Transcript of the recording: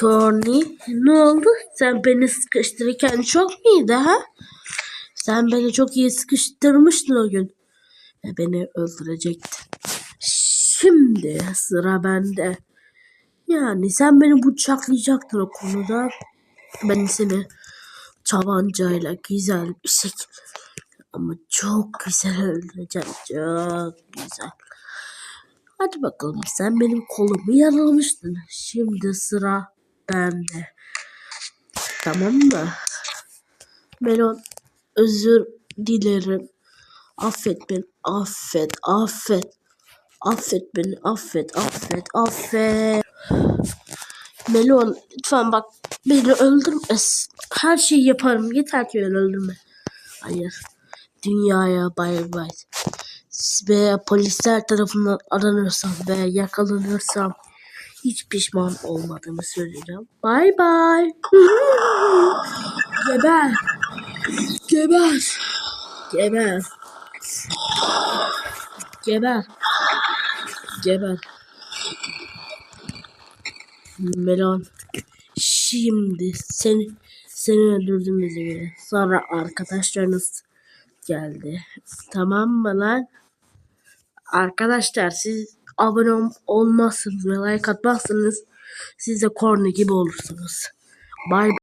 Corny ne oldu? Sen beni sıkıştırırken çok muydu ha? Sen beni çok iyi sıkıştırmıştın o gün. Ve beni öldürecektin. Şimdi sıra bende. Yani sen beni bıçaklayacaktın o konuda. Ben seni tabancayla güzel bir şekilde ama çok güzel öldüreceğim. Çok güzel. Hadi bakalım sen benim kolumu yaralamıştın. Şimdi sıra bende. Tamam mı? Melon özür dilerim. Affet beni. Affet. Affet. Affet beni. Affet. Affet. Affet. Melon lütfen bak beni öldürme. Her şeyi yaparım. Yeter ki beni öldürme. Hayır. Dünyaya bay bay. Ve polisler tarafından aranırsam ve yakalanırsam hiç pişman olmadığımı söyleyeceğim. Bay bay. Geber. Geber. Geber. Geber. Geber. Melon. Şimdi seni seni öldürdüğümüze göre sonra arkadaşlarınız geldi. Tamam mı lan? Arkadaşlar siz abone ol- olmazsınız ve like atmazsınız siz de korna gibi olursunuz. Bye